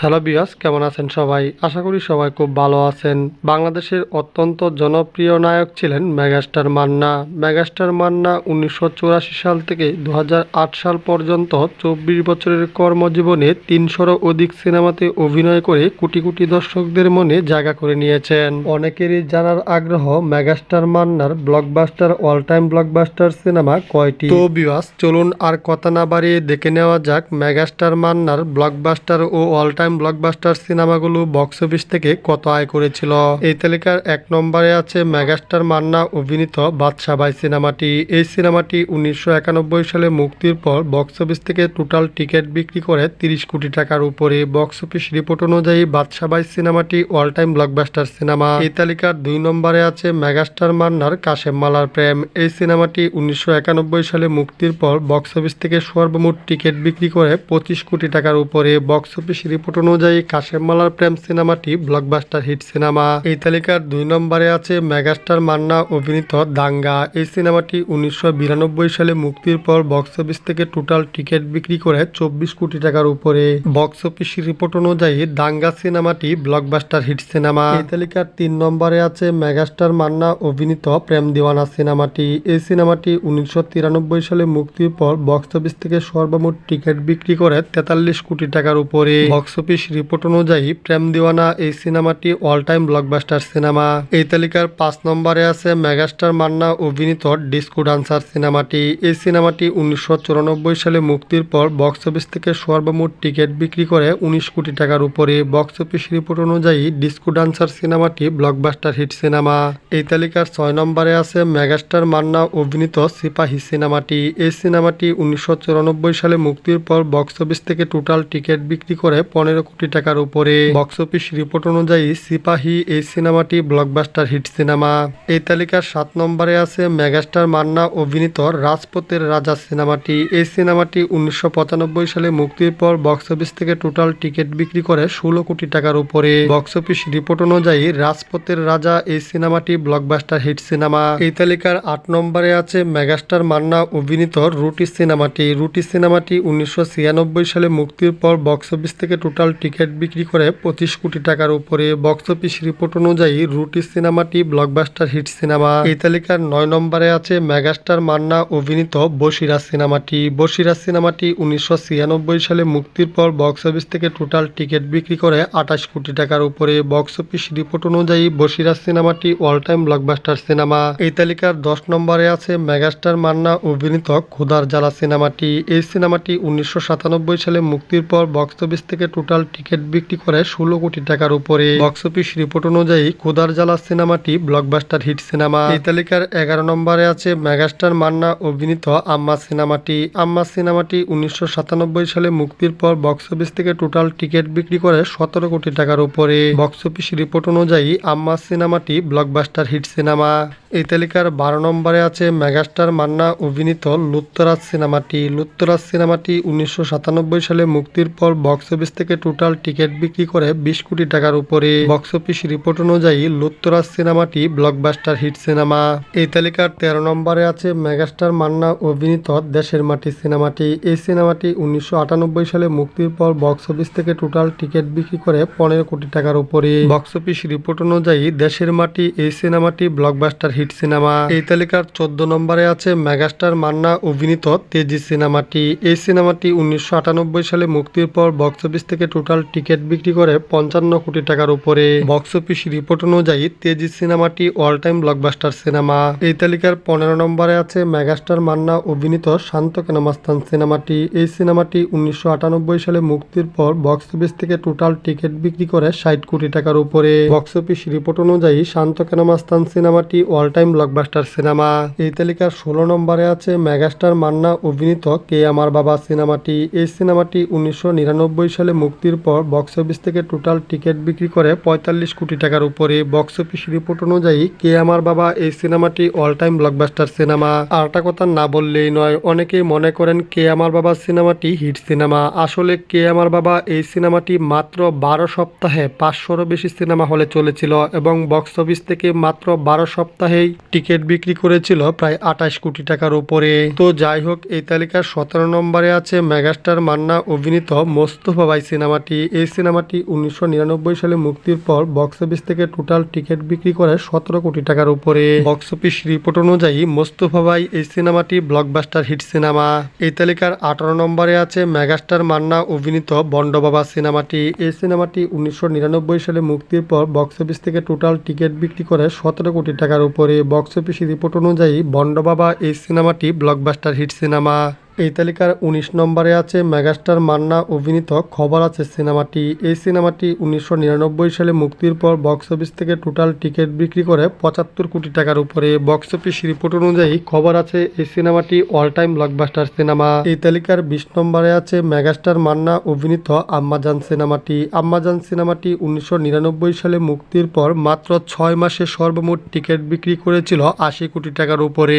Hello বিয়াস কেমন আছেন সবাই? আশা করি সবাই খুব ভালো আছেন। বাংলাদেশের অত্যন্ত জনপ্রিয় নায়ক ছিলেন মেগাস্টার মান্না। মেগাস্টার মান্না উনিশশো চুরাশি সাল থেকে দু হাজার আট সাল পর্যন্ত চব্বিশ বছরের কর্মজীবনে তিনশোরও অধিক সিনেমাতে অভিনয় করে কোটি কোটি দর্শকদের মনে জায়গা করে নিয়েছেন। অনেকেরই জানার আগ্রহ মেগাস্টার মান্নার blockbuster all time blockbuster cinema কয়টি? তো বিয়াস চলুন আর কথা না বাড়িয়ে দেখে নেওয়া যাক মেগাস্টার মান্নার ব্লকবাস্টার ও অল টাইম ব্লকবাস্টার সিনেমাগুলো বক্স অফিস থেকে কত আয় করেছিল? এই তালিকার এক নম্বরে আছে মেগাস্টার মান্না অভিনীত বাদশা ভাই সিনেমাটি। এই সিনেমাটি উনিশশো একানব্বই সালে মুক্তির পর বক্স অফিস থেকে টোটাল টিকিট বিক্রি করে তিরিশ কোটি টাকার উপরে। বক্স অফিস রিপোর্ট অনুযায়ী বাদশা ভাই সিনেমাটি অল টাইম ব্লকবাস্টার সিনেমা এই তালিকার দুই নম্বরে আছে মেগাস্টার মান্নার কাশেম মালার প্রেম। এই সিনেমাটি উনিশশো একানব্বই সালে মুক্তির পর বক্স অফিস থেকে সর্বমোট টিকিট বিক্রি করে পঁচিশ কোটি টাকার উপরে। বক্স অফিস রিপোর্ট অনুযায়ী কাশেম মালার প্রেম সিনেমাটি ব্লকবাস্টার হিট সিনেমা। এই তালিকার দুই নম্বরে আছে মেগাস্টার মান্না, অভিনীত দাঙ্গা। এই সিনেমাটি উনিশশো বিরানব্বই সালে মুক্তির পর বক্স অফিস থেকে টোটাল টিকিট বিক্রি করে চব্বিশ কোটি টাকার উপরে। বক্স অফিস রিপোর্ট অনুযায়ী দাঙ্গা সিনেমাটি ব্লকবাস্টার হিট সিনেমা। এই তালিকার তিন নম্বরে আছে মেগাস্টার মান্না, অভিনীত প্রেম দিওয়ানা সিনেমাটি। এই সিনেমাটি উনিশশো তিরানব্বই সালে মুক্তির পর বক্স অফিস থেকে সর্বমোট টিকিট বিক্রি করে তেতাল্লিশ কোটি টাকার উপরে। বক্স অফিস রিপোর্ট অনুযায়ী প্রেম দিওয়ানা এই সিনেমাটি অল টাইম ব্লকবাস্টার সিনেমা। এই তালিকার পাঁচ নম্বরে আছে মেগাস্টার মান্না অভিনীত ডিস্কো ডান্সার সিনেমাটি। এই সিনেমাটি উনিশশো চুরানব্বই সালে মুক্তির পর বক্স অফিস থেকে সর্বমোট টিকিট বিক্রি করে উনিশ কোটি টাকার উপরে। বক্স অফিস রিপোর্ট অনুযায়ী ডিস্কো ডান্সার সিনেমাটি ব্লকবাস্টার হিট সিনেমা। এই তালিকার ছয় নম্বরে আছে মেগাস্টার মান্না অভিনীত সিপাহি সিনেমাটি। এই সিনেমাটি উনিশশো চুরানব্বই সালে মুক্তির পর বক্স অফিস থেকে টোটাল টিকিট বিক্রি করে পনেরো কোটি টাকার উপরে। বক্স অফিস রিপোর্ট অনুযায়ী সিপাহী এই সিনেমাটি ব্লকবাস্টার হিট সিনেমা এই তালিকার সাত নম্বরে আছে মেগাস্টার মান্না অভিনীত রাজপথের রাজা সিনেমাটি। এই সিনেমাটি উনিশশো পঁচানব্বই সালে মুক্তির পর বক্স অফিস থেকে টোটাল টিকিট বিক্রি করে ষোলো কোটি টাকার উপরে। বক্স অফিস রিপোর্ট অনুযায়ী রাজপথের রাজা এই সিনেমাটি ব্লকবাস্টার হিট সিনেমা এই তালিকার আট নম্বরে আছে মেগাস্টার মান্না অভিনীত রুটি সিনেমাটি। রুটি সিনেমাটি উনিশশো ছিয়ানব্বই সালে মুক্তির পর বক্স অফিস থেকে টোটাল টিকিট বিক্রি করে পঁচিশ কোটি টাকার উপরে বক্স অফিস রিপোর্ট অনুযায়ী রুটি সিনেমাটি ব্লকবাস্টার হিট সিনেমা। এই তালিকার নয় নম্বরে আছে মেগাস্টার মান্না অভিনীত বসিরা সিনেমাটি। বসিরা সিনেমাটি উনিশশো ছিয়ানব্বই সালে মুক্তির পর বক্স অফিস থেকে টোটাল টিকিট বিক্রি করে আঠাশ কোটি টাকার উপরে বক্স অফিস রিপোর্ট অনুযায়ী বসিরা সিনেমাটি অল টাইম ব্লকবাস্টার সিনেমা। এই তালিকার দশ নম্বরে আছে মেগাস্টার মান্না অভিনীত খুদার জ্বালা সিনেমাটি। এই সিনেমাটি উনিশশো সাতানব্বই সালে মুক্তির পর বক্স অফিস থেকে টোটাল টিকিট বিক্রি করে ষোলো কোটি টাকার উপরে। বক্স অফিস রিপোর্ট অনুযায়ী কোদার জ্বালা সিনেমাটি ব্লকবাস্টার হিট সিনেমা। এই তালিকার এগারো নম্বরে আছে মেগাস্টার মান্না অভিনীত আম্মা সিনেমাটি। আম্মা সিনেমাটি উনিশশো সাতানব্বই সালে মুক্তির পর বক্স অফিস থেকে টোটাল টিকিট বিক্রি করে সতেরো কোটি টাকার উপরে। বক্স অফিস রিপোর্ট অনুযায়ী আম্মা সিনেমাটি ব্লকবাস্টার হিট সিনেমা। এই তালিকার বারো নম্বরে আছে মেগাস্টার মান্না অভিনীত লুত্তরাজ সিনেমাটি। লুত্তরাজ সিনেমাটি উনিশশো সাতানব্বই সালে মুক্তির পর বক্স অফিস থেকে টোটাল টিকিট বিক্রি করে বিশ কোটি টাকার উপরে। বক্স অফিস রিপোর্ট অনুযায়ী লুত্তরাজ সিনেমাটি ব্লকবাস্টার হিট সিনেমা। এই তালিকার তেরো নম্বরে আছে মেগাস্টার মান্না অভিনীত দেশের মাটি সিনেমাটি। এই সিনেমাটি উনিশশো আটানব্বই সালে মুক্তির পর বক্স অফিস থেকে টোটাল টিকিট বিক্রি করে পনেরো কোটি টাকার উপরে। বক্স অফিস রিপোর্ট অনুযায়ী দেশের মাটি এই সিনেমাটি ব্লকবাস্টার হিট সিনেমা। এই তালিকার চোদ্দ নম্বরে আছে মেগাস্টার মান্না অভিনীত তেজি সিনেমাটি। এই সিনেমাটি উনিশশো আটানব্বই সালে মুক্তির পর বক্স অফিস থেকে টোটাল টিকিট বিক্রি করে পঞ্চান্ন কোটি টাকার উপরে। বক্স অফিস রিপোর্ট অনুযায়ী তেজি সিনেমাটি অল টাইম ব্লকবাস্টার সিনেমা এই তালিকার পনেরো নম্বরে আছে মেগাস্টার মান্না অভিনীত শান্ত কেনামাস্তান সিনেমাটি। এই সিনেমাটি উনিশশো আটানব্বই সালে মুক্তির পর বক্স অফিস থেকে টোটাল টিকিট বিক্রি করে ষাট কোটি টাকার উপরে। বক্স অফিস রিপোর্ট অনুযায়ী শান্ত কেনামাস্তান সিনেমাটি অল টাইম ব্লকবাস্টার সিনেমা এই তালিকার ষোলো নম্বরে আছে মেগাস্টার মান্না অভিনীত কে আমার বাবা সিনেমাটি। এই সিনেমাটি উনিশশো নিরানব্বই সালে মুক্তির পর বক্স অফিস থেকে টোটাল টিকিট বিক্রি করে পঁয়তাল্লিশ কোটি টাকার উপরে। বক্স অফিস রিপোর্ট অনুযায়ী কে আমার বাবা এই সিনেমাটি অল টাইম ব্লকবাস্টার সিনেমা আর একটা কথা না বললেই নয়, অনেকেই মনে করেন কে আমার বাবা সিনেমাটি হিট সিনেমা আসলে কে আমার বাবা এই সিনেমাটি মাত্র বারো সপ্তাহে পাঁচশোরও বেশি সিনেমা হলে চলেছিল এবং বক্স অফিস থেকে মাত্র বারো সপ্তাহেই টিকিট বিক্রি করেছিল প্রায় আঠাশ কোটি টাকার উপরে। তো যাই হোক, এই তালিকার সতেরো নম্বরে আছে মেগাস্টার মান্না অভিনীত মোস্তফা ভাই সিনেমা সিনেমাটি, এই সিনেমাটি উনিশশো নিরানব্বই সালে মুক্তির পর বক্স অফিস থেকে টোটাল টিকিট বিক্রি করে সতেরো কোটি টাকার উপরে। বক্স অফিস রিপোর্ট অনুযায়ী মোস্তফা ভাই এই সিনেমাটি ব্লকবাস্টার হিট সিনেমা এই তালিকার আঠারো নম্বরে আছে মেগাস্টার মান্না অভিনীত বন্ড বাবা সিনেমাটি। এই সিনেমাটি উনিশশো নিরানব্বই সালে মুক্তির পর বক্স অফিস থেকে টোটাল টিকিট বিক্রি করে সতেরো কোটি টাকার উপরে। বক্স অফিস রিপোর্ট অনুযায়ী বন্ড বাবা এই সিনেমাটি ব্লকবাস্টার হিট সিনেমা এই তালিকার উনিশ নম্বরে আছে মেগাস্টার মান্না অভিনীত খবর আছে সিনেমাটি। এই সিনেমাটি উনিশশো নিরানব্বই সালে মুক্তির পর বক্স অফিস থেকে টোটাল টিকিট বিক্রি করে পঁচাত্তর কোটি টাকার উপরে। বক্স অফিস রিপোর্ট অনুযায়ী খবর আছে এই সিনেমাটি অল টাইম ব্লকবাস্টার সিনেমা। এই তালিকার বিশ নম্বরে আছে মেগাস্টার মান্না অভিনীত আম্মাজান সিনেমাটি। আম্মাজান সিনেমাটি উনিশশো নিরানব্বই সালে মুক্তির পর মাত্র ছয় মাসে সর্বমোট টিকিট বিক্রি করেছিল আশি কোটি টাকার উপরে।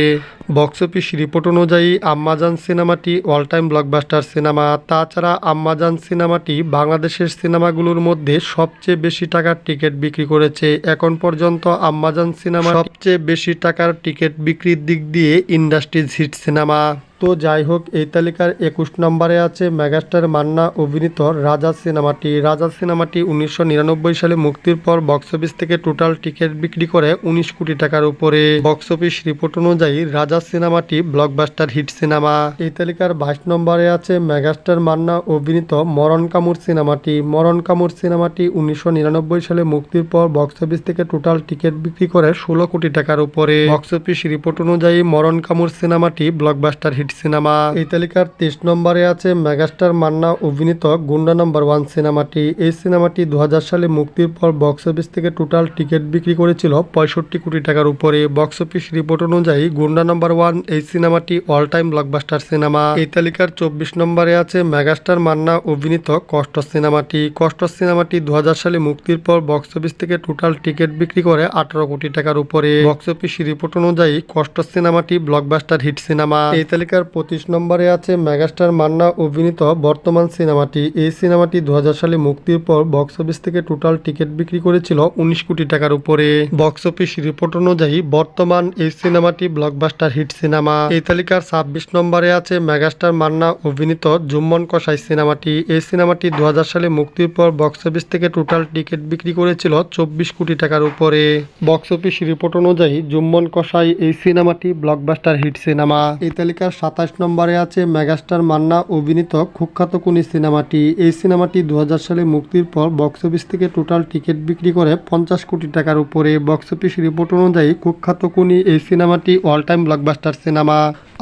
বক্স অফিস রিপোর্ট অনুযায়ী আম্মাজান সিনেমাটি অল টাইম ব্লকবাস্টার সিনেমা। তাছাড়া আম্মাজান সিনেমাটি বাংলাদেশের সিনেমাগুলোর মধ্যে সবচেয়ে বেশি টাকার টিকিট বিক্রি করেছে। এখন পর্যন্ত আম্মাজান সিনেমা সবচেয়ে বেশি টাকার টিকিট বিক্রির দিক দিয়ে ইন্ডাস্ট্রিজ হিট সিনেমা। তো যাই হোক, এই তালিকার একুশ নম্বরে আছে মেগাস্টার মান্না অভিনীত রাজা সিনেমাটি। রাজা সিনেমাটি উনিশশো নিরানব্বই সালে মুক্তির পর বক্স অফিস থেকে টোটাল টিকিট বিক্রি করে উনিশ কোটি টাকার উপরে। বক্স অফিস রিপোর্ট অনুযায়ী রাজা সিনেমাটি ব্লকবাস্টার হিট সিনেমা এই তালিকার বাইশ নম্বরে আছে মেগাস্টার মান্না অভিনীত মরণ কামুর সিনেমাটি। মরণ কামুর সিনেমাটি উনিশশো নিরানব্বই সালে মুক্তির পর বক্স অফিস থেকে টোটাল টিকিট বিক্রি করে ষোলো কোটি টাকার উপরে। বক্স অফিস রিপোর্ট অনুযায়ী মরণ কামুর সিনেমাটি ব্লকবাস্টার হিট সিনেমা। এই তালিকার তেইশ নম্বরে আছে মেগাস্টার মান্না, অভিনীত গুন্ডা নাম্বার ওয়ান সিনেমাটি। এই সিনেমাটি দু হাজার সালে মুক্তির পর বক্স অফিস থেকে টোটাল টিকিট বিক্রি করেছিল পঁয়ষট্টি কোটি টাকার উপরে। বক্স অফিস রিপোর্ট অনুযায়ী গুন্ডা নাম্বার ওয়ান এই সিনেমাটি অল টাইম ব্লকবাস্টার সিনেমা। এই তালিকার চব্বিশ নম্বরে আছে মেগাস্টার মান্না, অভিনীত কষ্ট সিনেমাটি। কষ্ট সিনেমাটি দু হাজার সালে মুক্তির পর বক্স অফিস থেকে টোটাল টিকিট বিক্রি করে আঠারো কোটি টাকার উপরে। বক্স অফিস রিপোর্ট অনুযায়ী কষ্ট সিনেমাটি ব্লকবাস্টার হিট সিনেমা। এই তালিকার নম্বরে আছে মেগাস্টার মান্না অভিনীত বর্তমান সিনেমাটি। এই সিনেমাটি দু সালে মুক্তির পর বক্স অফিস থেকে টোটাল টিকিট বিক্রি করেছিল উনিশ কোটি টাকার উপরে। বক্স অফিস রিপোর্ট অনুযায়ী বর্তমান এই সিনেমাটি ব্লকবাস্টার হিট সিনেমা। এই তালিকার ছাব্বিশ নম্বরে আছে মেগাস্টার মান্না অভিনীত জুম্মন কসাই সিনেমাটি। এই সিনেমাটি দু হাজার সালে মুক্তির পর বক্স অফিস থেকে টোটাল টিকিট বিক্রি করেছিল চব্বিশ কোটি টাকার উপরে। বক্স অফিস রিপোর্ট অনুযায়ী জুম্মন কসাই এই সিনেমাটি ব্লকবাস্টার হিট সিনেমা। এই তালিকার সাতাশ নম্বরে আছে মেগাস্টার মান্না অভিনীত কুখ্যাত কুনি সিনেমাটি। এই সিনেমাটি দু হাজার সালে মুক্তির পর বক্স অফিস থেকে টোটাল টিকিট বিক্রি করে পঞ্চাশ কোটি টাকার উপরে। বক্স অফিস রিপোর্ট অনুযায়ী কুখ্যাত কুনি এই সিনেমাটি অল টাইম ব্লকবাস্টার সিনেমা।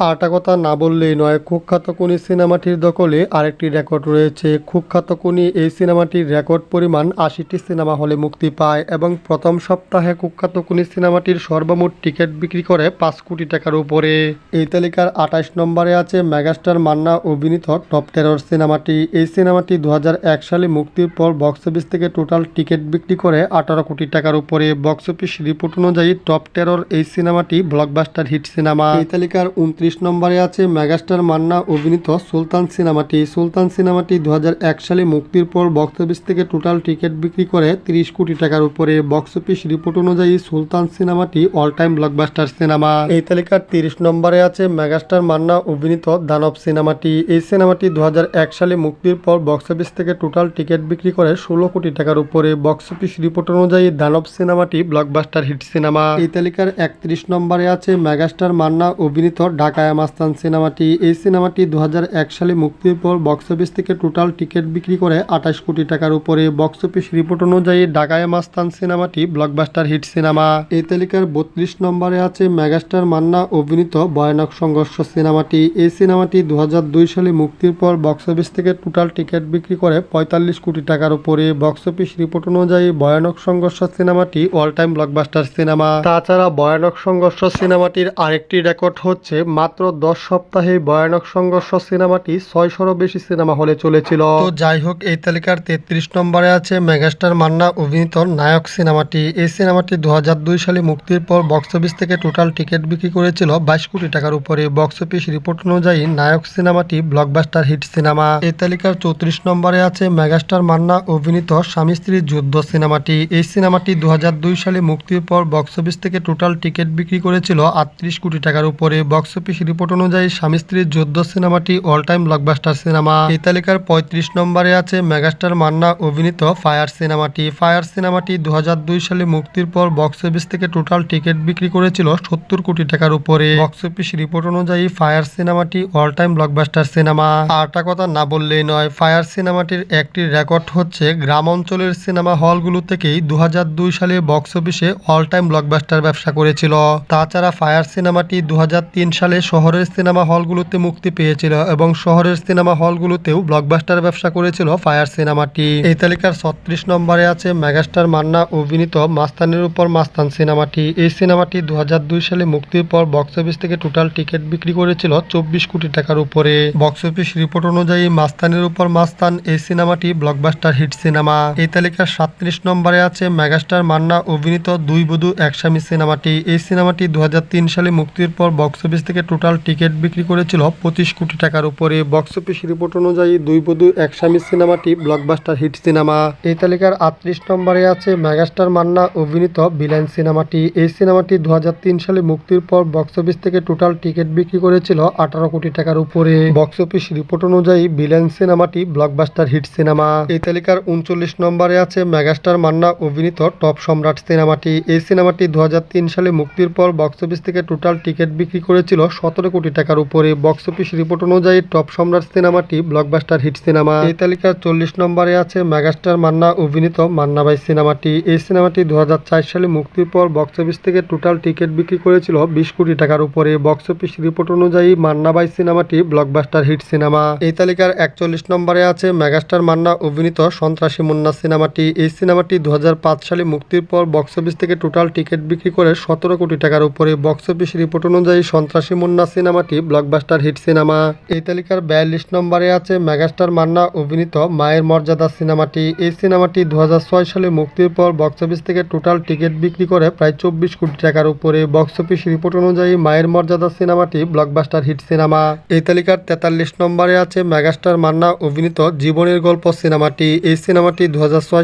আরটা কথা না বললেই নয়, কুখ্যাত কুনি সিনেমাটির দখলে আরেকটি রেকর্ড রয়েছে। কুখ্যাত কুনি এই সিনেমাটির রেকর্ড পরিমাণ আশিটি সিনেমা হলে মুক্তি পায় এবং প্রথম সপ্তাহে কুখ্যাত কুনি সিনেমাটির সর্বমোট টিকিট বিক্রি করে পাঁচ কোটি টাকার উপরে। এই তালিকার আঠাশ নম্বরে আছে মেগাস্টার মান্না, অভিনীত টপ টেরর সিনেমাটি। এই সিনেমাটি দু হাজার এক সালে মুক্তির পর বক্স অফিস থেকে টোটাল টিকিট বিক্রি করে আঠারো কোটি টাকার উপরে। বক্স অফিস রিপোর্ট অনুযায়ী টপ টেরর এই সিনেমাটি ব্লকবাস্টার হিট সিনেমা। এই তালিকার উনত্রিশ নম্বরে আছে মেগাস্টার মান্না, অভিনীত সুলতান সিনেমাটি। সুলতান সিনেমাটি দু হাজার এক সালে মুক্তির পর বক্স অফিস থেকে টোটাল টিকিট বিক্রি করে তিরিশ কোটি টাকার উপরে। বক্স অফিস রিপোর্ট অনুযায়ী সুলতান সিনেমাটি অল টাইম ব্লকবাস্টার সিনেমা। এই তালিকার তিরিশ নম্বরে আছে মেগাস্টার মান্না অভিনীত দানব সিনেমাটি। এই সিনেমাটি দু হাজার এক সালে মুক্তির পর বক্স অফিস থেকে টোটাল টিকিট বিক্রি করে ষোলো কোটি টাকার উপরে। বক্স অফিস রিপোর্ট অনুযায়ী দানব সিনেমাটি ব্লকবাস্টার হিট সিনেমা এই তালিকার একত্রিশ নম্বরে আছে মেগাস্টার মান্না অভিনীত ঢাকায় মাস্তান সিনেমাটি। এই সিনেমাটি দুই হাজার এক সালে মুক্তির পর বক্স অফিস থেকে টোটাল টিকিট বিক্রি করে আঠাশ কোটি টাকার উপরে। বক্স অফিস রিপোর্ট অনুযায়ী ঢাকায় মাস্তান সিনেমাটি ব্লকবাস্টার হিট সিনেমা এই তালিকার বত্রিশ নম্বরে আছে মেগাস্টার মান্না অভিনীত ভয়ানক সংঘর্ষ সিনেমাটি, এই সিনেমাটি দু হাজার দুই সালে মুক্তির পর বক্স অফিস থেকে টোটাল টিকিট বিক্রি করে পঁয়তাল্লিশ কোটি টাকার উপরে। বক্স অফিস রিপোর্ট অনুযায়ী ভয়ানক সংঘর্ষ সিনেমাটি অল টাইম ব্লকবাস্টার সিনেমা। তাছাড়া ভয়ানক সংঘর্ষ সিনেমাটির আরেকটি রেকর্ড হচ্ছে, মাত্র দশ সপ্তাহে ভয়ানক সংঘর্ষ সিনেমাটি ছয়শোরও বেশি সিনেমা হলে চলেছিল। তো যাই হোক, এই তালিকার তেত্রিশ নম্বরে আছে মেগাস্টার মান্না অভিনীত নায়ক সিনেমাটি। এই সিনেমাটি দু হাজার দুই সালে মুক্তির পর বক্স অফিস থেকে টোটাল টিকিট বিক্রি করেছিল বাইশ কোটি টাকার উপরে। বক্স অফিস অফিস রিপোর্ট অনুযায়ী নায়ক সিনেমাটি ব্লকবাস্টার হিট সিনেমা। এই তালিকার চৌত্রিশ নম্বরে আছে মেগাস্টার মান্না অভিনীত স্বামী স্ত্রীর যুদ্ধ সিনেমাটি। এই সিনেমাটি দুই হাজার দুই সালে মুক্তির পর বক্স অফিস থেকে টোটাল টিকিট বিক্রি করেছিল আটত্রিশ কোটি টাকার উপরে। বক্স অফিস রিপোর্ট অনুযায়ী স্বামী স্ত্রীর যুদ্ধ সিনেমাটি অল টাইম ব্লকবাস্টার সিনেমা। এই তালিকার পঁয়ত্রিশ নম্বরে আছে মেগাস্টার মান্না অভিনীত ফায়ার সিনেমাটি। ফায়ার সিনেমাটি দু হাজার দুই সালে মুক্তির পর বক্স অফিস থেকে টোটাল টিকিট বিক্রি করেছিল সত্তর কোটি টাকার উপরে। বক্স অফিস রিপোর্ট অনুযায়ী ফায়ার সিনেমাটি অল টাইম ব্লকবাস্টার সিনেমা আরটা কথা না বললেই নয়, ফায়ার সিনেমাটির একটি রেকর্ড হচ্ছে গ্রাম অঞ্চলের সিনেমা হলগুলো থেকেই দু হাজার দুই সালে বক্স অফিসে অল টাইম ব্লকবাস্টার ব্যবসা করেছিল। তাছাড়া ফায়ার সিনেমাটি দু হাজার তিন সালে শহরের সিনেমা হলগুলোতে মুক্তি পেয়েছিল এবং শহরের সিনেমা হলগুলোতেও ব্লকবাস্টার ব্যবসা করেছিল ফায়ার সিনেমাটি। এই তালিকার ছত্রিশ নম্বরে আছে মেগাস্টার মান্না অভিনীত মাস্তানের উপর মাস্তান সিনেমাটি। এই সিনেমাটি দু হাজার দুই সালে মুক্তির পর বক্স অফিস থেকে টোটাল টিকিট বিক্রি করেছিল চব্বিশ কোটি টাকার উপরে। বক্স অফিস রিপোর্ট অনুযায়ী মাস্তানের উপর মাস্তান এই সিনেমাটি ব্লকবাস্টার হিট সিনেমা এই তালিকার সাতত্রিশ নম্বরে আছে মেগাস্টার মান্না অভিনীত দুই বধূ একস্বামী সিনেমাটি। এই সিনেমাটি দুহাজার তিন সালে মুক্তির পর বক্স অফিস থেকে টোটাল টিকিট বিক্রি করেছিল পঁচিশ কোটি টাকার উপরে। বক্স অফিস রিপোর্ট অনুযায়ী দুই বধূ একস্বামী সিনেমাটি ব্লকবাস্টার হিট সিনেমা এই তালিকার আটত্রিশ নম্বরে আছে মেগাস্টার মান্না অভিনীত বিলাইন সিনেমাটি এই সিনেমাটি দু হাজার তিন সালে মুক্তির পর বক্স অফিস থেকে টোটাল টিকিট বিক্রি করেছিল আঠারো কোটি টাকার উপরে। বক্স অফিস রিপোর্ট অনুযায়ী বিলাইন সিনেমাটি ব্লকবাস্টার হিট সিনেমা এই তালিকার উনচল্লিশ নম্বরে আছে মেগাস্টার মান্না অভিনীত টপ সম্রাট সিনেমাটি এই সিনেমাটি দু হাজার তিন সালে মুক্তির পর বক্স অফিস থেকে টোটাল টিকিট বিক্রি করেছিল সতেরো কোটি টাকার উপরে। বক্স অফিস রিপোর্ট অনুযায়ী টপ সম্রাট সিনেমাটি ব্লকবাস্টার হিট সিনেমা এই তালিকার চল্লিশ নম্বরে আছে মেগাস্টার মান্না অভিনীত মান্নাবাই সিনেমাটি এই সিনেমাটি দু হাজার চার সালে মুক্তির পর বক্স অফিস থেকে টোটাল টিকিট বিক্রি করেছিল বিশ কোটি টাকার উপরে। বক্স অফিস রিপোর্ট অনুযায়ী মান্নাবাই সিনেমাটি ব্লকবাস্টার হিট সিনেমা এই তালিকার একচল্লিশ নম্বরে আছে মেগাস্টার মান্না অভিনীত সন্ত্রাসী মুন্না সিনেমাটি। এই সিনেমাটি দু হাজার পাঁচ সালে মুক্তির পর বক্স অফিস থেকে টোটাল টিকিট বিক্রি করে সতেরো কোটি টাকার উপরে। বক্স অফিস রিপোর্ট অনুযায়ী সন্ত্রাসী মুন্না সিনেমাটি ব্লকবাস্টার হিট সিনেমা এই তালিকার বিয়াল্লিশ নম্বরে আছে মেগাস্টার মান্না অভিনীত মায়ের মর্যাদা সিনেমাটি। এই সিনেমাটি দু হাজার ছয় সালে মুক্তির পর বক্স অফিস থেকে টোটাল টিকিট বিক্রি করে প্রায় চব্বিশ কোটি টাকার উপরে। বক্স অফিস রিপোর্ট অনুযায়ী মায়ের মর্যাদা সিনেমাটি ব্লকবাস্টার হিট সিনেমা। এই তালিকার তেতাল্লিশ নম্বরে আছে মেগাস্টার মান্না অভিনীত জীবনের গল্প সিনেমাটি। এই সিনেমাটি দু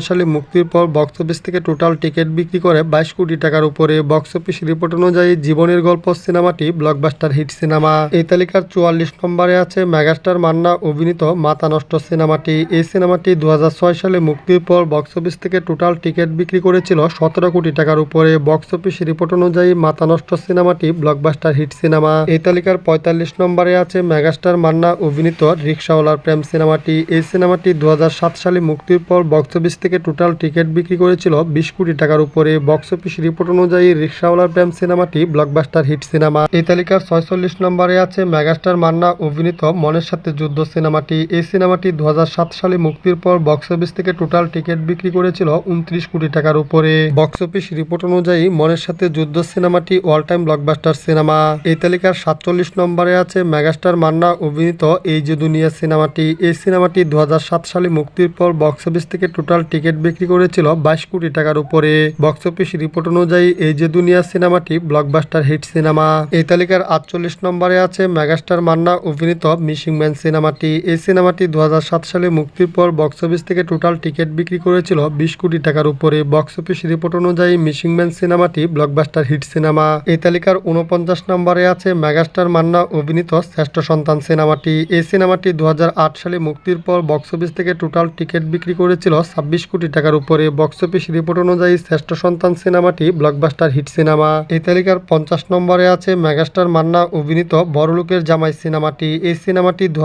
সালে মুক্তির পর বক্স অফিস থেকে টোটাল টিকিট বিক্রি করে বাইশ কোটি টাকার উপরে। বক্স অফিস রিপোর্ট অনুযায়ী জীবনের গল্প সিনেমাটি ব্লকবাস্টার হিট সিনেমা। এই তালিকার চুয়াল্লিশ নম্বরে আছে মেগাস্টার মান্না অভিনীত মাতা নষ্ট সিনেমাটি। এই সিনেমাটি দু হাজার ছয় সালে মুক্তির পর বক্স অফিস থেকে টোটাল টিকিট বিক্রি করেছিল সতেরো কোটি টাকার উপরে। বক্স অফিস রিপোর্ট অনুযায়ী মাতা নষ্ট সিনেমাটি ব্লকবাস্টার হিট সিনেমা। এই তালিকার পঁয়তাল্লিশ নম্বরে আছে মেগাস্টার মান্না অভিনীত রিক্সাওয়ালার প্রেম সিনেমাটি। এই সিনেমাটি দু হাজার সাত সালে মুক্তির পর বক্স অফিস থেকে টোটাল টিকিট বিক্রি করেছিল বিশ কোটি টাকার উপরে। বক্স অফিস রিপোর্ট অনুযায়ী রিক্সাওয়ালার প্রেম সিনেমাটি ব্লকবাস্টার হিট সিনেমা। এই তালিকার ছয়চল্লিশ নম্বরে আছে মেগাস্টার মান্না অভিনীত মনের সাথে যুদ্ধ সিনেমাটি। এই সিনেমাটি দু হাজার সাত সালে মুক্তির পর বক্স অফিস থেকে টোটাল টিকিট বিক্রি করেছিল উনত্রিশ কোটি টাকার উপরে। বক্স অফিস রিপোর্ট অনুযায়ী মনের সাথে যুদ্ধ সিনেমাটি অল টাইম ব্লকবাস্টার সিনেমা। এই তালিকার সাতচল্লিশ নম্বরে আছে মেগাস্টার মান্না অভিনীত এই যে দুনিয়া সিনেমাটি। এই সিনেমাটি দু হাজার সাত সালে মুক্তির পর বক্স অফিস থেকে টোটাল টিকিট বিক্রি করেছিল বাইশ কোটি টাকার উপরে। বক্স অফিস রিপোর্ট অনুযায়ী এই যে দুনিয়া সিনেমাটি ব্লকবাস্টার হিট সিনেমা এই তালিকার আটচল্লিশ নম্বরে আছে মেগাস্টার মান্না অভিনীত মিসিং ম্যান সিনেমাটি। এই সিনেমাটি দু হাজার সাত সালে মুক্তির পর বক্স অফিস থেকে টোটাল টিকিট বিক্রি করেছিল বিশ কোটি টাকার উপরে। বক্স অফিস রিপোর্ট অনুযায়ী মিসিং ম্যান সিনেমাটি ব্লকবাস্টার হিট সিনেমা এই তালিকার উনপঞ্চাশ নম্বরে আছে মেগাস্টার মান্না অভিনীত শ্রেষ্ঠ সন্তান সিনেমাটি। এই সিনেমাটি দু হাজার আট সালে মুক্তির পর বক্স অফিস থেকে টোটাল টিকিট বিক্রি করেছিল ছাব্বিশ কোটি টাকার উপরে। বক্স অফিস রিপোর্ট অনুযায়ী শ্রেষ্ঠ সন্তান সিনেমাটি ব্লকবাস্টার হিট সিনেমা এই তালিকার পঞ্চাশ নম্বরে আছে মেগাস্টার মান্না অভিনীত বড়লোকের জামাই সিনেমাটি। এই সিনেমাটি দু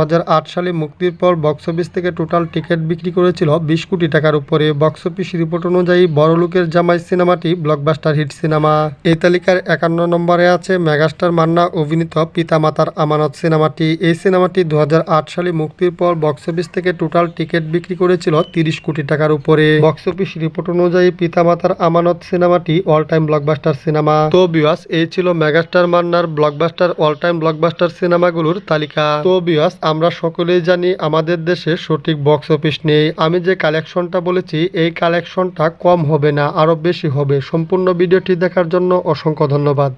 সালে মুক্তির পর বক্স অফিস থেকে টোটাল টিকিট বিক্রি করেছিল বিশ কোটি টাকার উপরে। বক্স অফিস রিপোর্ট অনুযায়ী বড়লোকের জামাই সিনেমাটি ব্লকবাস্টার হিট সিনেমা এই তালিকার একান্ন নম্বরে আছে মেগাস্টার মান্না অভিনীত পিতামাতার আমানত সিনেমাটি। এই সিনেমাটি দু হাজার আট সালে মুক্তির পর বক্স অফিস থেকে টোটাল টিকিট বিক্রি করেছিল তিরিশ কোটি টাকার উপরে। বক্স অফিস রিপোর্ট অনুযায়ী পিতামাতার আমানত সিনেমাটি অল টাইম ব্লকবাস্টার সিনেমা। তো বিয়াস এই ছিল মেগাস্টার মান্নার ব্লকবাস্টার অল টাইম ব্লকবাস্টার সিনেমাগুলোর তালিকা। তো বিয়াস আমরা সকলেই জানি আমাদের দেশে সঠিক বক্স অফিস নেই। আমি যে কালেকশনটা বলেছি, এই কালেকশনটা কম হবে না, আরও বেশি হবে। সম্পূর্ণ ভিডিওটি দেখার জন্য অসংখ্য ধন্যবাদ।